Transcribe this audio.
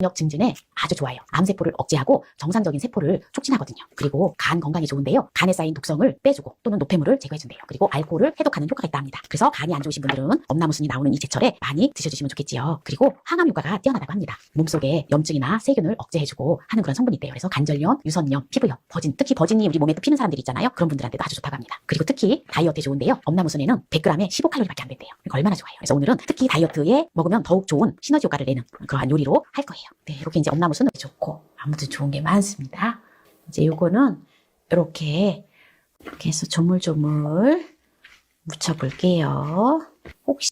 력 증진에 아주 좋아요. 암세포를 억제하고 정상적인 세포를 촉진하거든요. 그리고 간 건강에 좋은데요. 간에 쌓인 독성을 빼주고 또는 노폐물을 제거해준대요. 그리고 알코올을 해독하는 효과가 있다 합니다. 그래서 간이 안 좋으신 분들은 엄나무순이 나오는 이 제철에 많이 드셔주시면 좋겠지요. 그리고 항암 효과가 뛰어나다고 합니다. 몸속에 염증이나 세균을 억제해주고 하는 그런 성분이 있대요. 그래서 관절염, 유선염, 피부염, 버진, 특히 버진이 우리 몸에 또 피는 사람들 있잖아요. 그런 분들한테도 아주 좋다고 합니다. 그리고 특히 다이어트에 좋은데요. 엄나무순에는 100g에 15칼로리밖에 안 된대요. 그러니까 얼마나 좋아요. 그래서 오늘은 특히 다이어트에 먹으면 더욱 좋은 시너지 효과를 내는 그러한 요리로 할 거예 요. 네, 이렇게 이제 엄나무순은 좋고 아무튼 좋은 게 많습니다. 이제 요거는 이렇게 이렇게 해서 조물조물 묻혀볼게요. 혹시